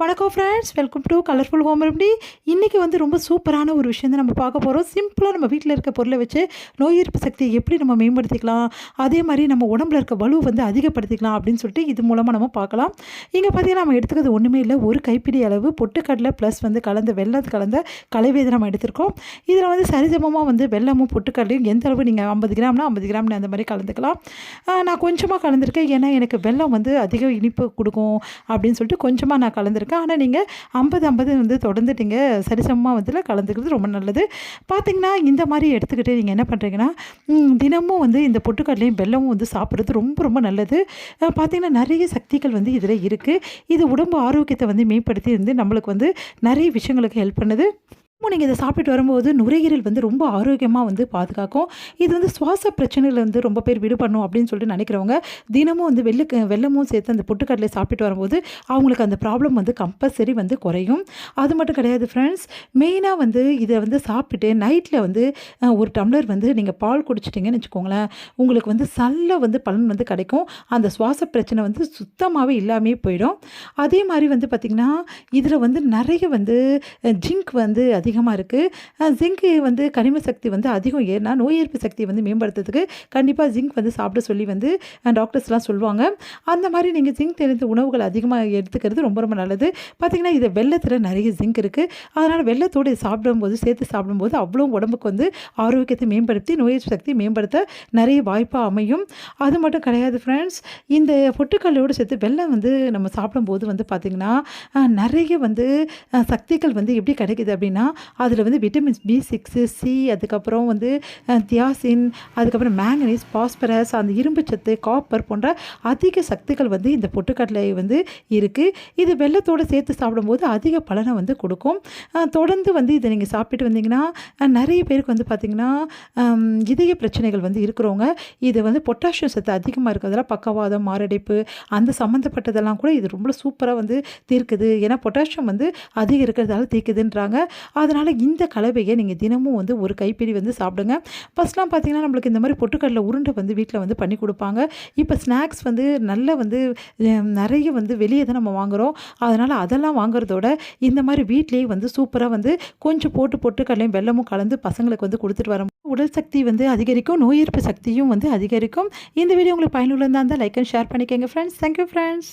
வணக்கம் friends welcome to colourful home remedy இன்றைக்கி வந்து ரொம்ப சூப்பரான ஒரு விஷயம் தான் நம்ம பார்க்க போகிறோம் சிம்பிளாக நம்ம வீட்டில் இருக்க பொருளை வச்சு நோய் எதிர்ப்பு சக்தியை எப்படி நம்ம மேம்படுத்திக்கலாம்? அதே மாதிரி நம்ம உடம்புல இருக்க வலு வந்து அதிகப்படுத்திக்கலாம் அப்படின்னு சொல்லிட்டு இது மூலமாக நம்ம பார்க்கலாம். இங்கே பார்த்தீங்கன்னா நம்ம எடுத்துக்கிறது ஒன்றுமே இல்லை. ஒரு கைப்பிடி அளவு பொட்டுக்கடலை ப்ளஸ் வந்து கலந்த வெள்ளத்து கலந்த கலைவேதை நம்ம எடுத்திருக்கோம். இதில் வந்து சரிசமமாக வந்து வெள்ளமும் பொட்டுக்கடலையும் எந்த அளவு நீங்கள் ஐம்பது கிராம்னா ஐம்பது கிராம்னு அந்த மாதிரி கலந்துக்கலாம். நான் கொஞ்சமாக கலந்துருக்கேன். ஏன்னா எனக்கு வெள்ளம் வந்து அதிக இனிப்பு கொடுக்கும் அப்படின்னு சொல்லிட்டு கொஞ்சமாக நான் கலந்துருக்கேன். ஆனால் நீங்கள் ஐம்பது ஐம்பது வந்து தொடர்ந்து நீங்கள் சரிசமமாக வந்து கலந்துக்கிறது ரொம்ப நல்லது. பார்த்தீங்கன்னா இந்த மாதிரி எடுத்துக்கிட்டு நீங்கள் என்ன பண்ணுறீங்கன்னா தினமும் வந்து இந்த பொட்டுக்கடலையும் வெல்லமும் வந்து சாப்பிட்றது ரொம்ப ரொம்ப நல்லது. பார்த்திங்கன்னா பார்த்தீங்கன்னா நிறைய சக்திகள் வந்து இதில் இருக்குது இது உடம்பு ஆரோக்கியத்தை வந்து மேம்படுத்தி வந்து நம்மளுக்கு வந்து நிறைய விஷயங்களுக்கு ஹெல்ப் பண்ணுது. நீங்கள் இதை சாப்பிட்டு வரும்போது நுரையீரல் வந்து ரொம்ப ஆரோக்கியமாக வந்து பாதுகாக்கும். இது வந்து சுவாச பிரச்சனையில் வந்து ரொம்ப பேர் விடுபடணும் அப்படின்னு சொல்லிட்டு நினைக்கிறவங்க தினமும் வந்து வெள்ளு வெள்ளமும் சேர்த்து அந்த பொட்டுக்கடலை சாப்பிட்டு வரும்போது அவங்களுக்கு அந்த ப்ராப்ளம் வந்து கம்பல்சரி வந்து குறையும். அது மட்டும் கிடையாது ஃப்ரெண்ட்ஸ் மெயினாக வந்து இதை வந்து சாப்பிட்டுட்டு நைட்டில் வந்து ஒரு டம்ளர் வந்து நீங்கள் பால் குடிச்சிட்டிங்கன்னு வச்சுக்கோங்களேன் உங்களுக்கு வந்து சல்ல வந்து பலன் வந்து கிடைக்கும். அந்த சுவாச பிரச்சனை வந்து சுத்தமாகவே இல்லாமே போயிடும். அதே மாதிரி வந்து பார்த்திங்கன்னா இதில் வந்து நிறைய வந்து ஜிங்க் வந்து அது அதிகமாக இருக்குது ஜிங்க்கு வந்து கனிம சக்தி வந்து அதிகம் ஏறினா நோய் எதிர்ப்பு சக்தியை வந்து மேம்படுத்துறதுக்கு கண்டிப்பாக ஜிங்க் வந்து சாப்பிட சொல்லி வந்து டாக்டர்ஸ்லாம் சொல்லுவாங்க. அந்த மாதிரி நீங்கள் ஜிங்க் தெரிந்த உணவுகள் அதிகமாக எடுத்துக்கிறது ரொம்ப ரொம்ப நல்லது. பார்த்திங்கன்னா இது வெள்ளத்தில் நிறைய ஜிங்க் இருக்குது அதனால் வெள்ளத்தோடு சாப்பிடும்போது சேர்த்து சாப்பிடும்போது அவ்வளோ உடம்புக்கு வந்து ஆரோக்கியத்தை மேம்படுத்தி நோய் எதிர்ப்பு சக்தி மேம்படுத்த நிறைய வாய்ப்பாக அமையும். அது மட்டும் கிடையாது ஃப்ரெண்ட்ஸ் இந்த பொட்டுக்கல்லையோடு சேர்த்து வெள்ளம் வந்து நம்ம சாப்பிடும்போது வந்து பார்த்திங்கன்னா நிறைய வந்து சக்திகள் வந்து எப்படி கிடைக்குது அப்படின்னா அதில் வந்து விட்டமின்ஸ் பி சிக்ஸு சி அதுக்கப்புறம் வந்து தியாசின் அதுக்கப்புறம் மேங்கனீஸ் பாஸ்பரஸ் அந்த இரும்பு சத்து காப்பர் போன்ற அதிக சக்திகள் வந்து இந்த பொட்டுக்கடலை வந்து இருக்குது இது வெள்ளத்தோடு சேர்த்து சாப்பிடும்போது அதிக பலனை வந்து கொடுக்கும். தொடர்ந்து வந்து இதை நீங்கள் சாப்பிட்டு வந்தீங்கன்னா நிறைய பேருக்கு வந்து பார்த்திங்கன்னா இதய பிரச்சனைகள் வந்து இருக்கிறவங்க இது வந்து பொட்டாசியம் சத்து அதிகமாக இருக்கிறதுல பக்கவாதம் மாரடைப்பு அந்த சம்மந்தப்பட்டதெல்லாம் கூட இது ரொம்ப சூப்பராக வந்து தீர்க்குது. ஏன்னா பொட்டாசியம் வந்து அதிகம் இருக்கிறதால தீர்க்குதுன்றாங்க. அதனால் இந்த கலவையை நீங்கள் தினமும் வந்து ஒரு கைப்பிடி வந்து சாப்பிடுங்க. ஃபஸ்ட்லாம் பார்த்தீங்கன்னா நம்மளுக்கு இந்த மாதிரி பொட்டுக்கடலை உருண்டை வந்து வீட்டில் வந்து பண்ணி கொடுப்பாங்க. இப்போ ஸ்நாக்ஸ் வந்து நல்ல வந்து நிறைய வந்து வெளியே தான் நம்ம வாங்குகிறோம் அதனால் அதெல்லாம் வாங்குறதோட இந்த மாதிரி வீட்லேயே வந்து சூப்பராக வந்து கொஞ்சம் போட்டு பொட்டுக்கடலையும் வெள்ளமும் கலந்து பசங்களுக்கு வந்து கொடுத்துட்டு வரோம். உடல் சக்தி வந்து அதிகரிக்கும் நோய் எதிர்ப்பு சக்தியும் வந்து அதிகரிக்கும். இந்த வீடியோ உங்களுக்கு பயனுள்ளதாக இருந்தால் லைக் அண்ட் ஷேர் பண்ணிக்கோங்க ஃப்ரெண்ட்ஸ் தேங்க்யூ ஃப்ரெண்ட்ஸ்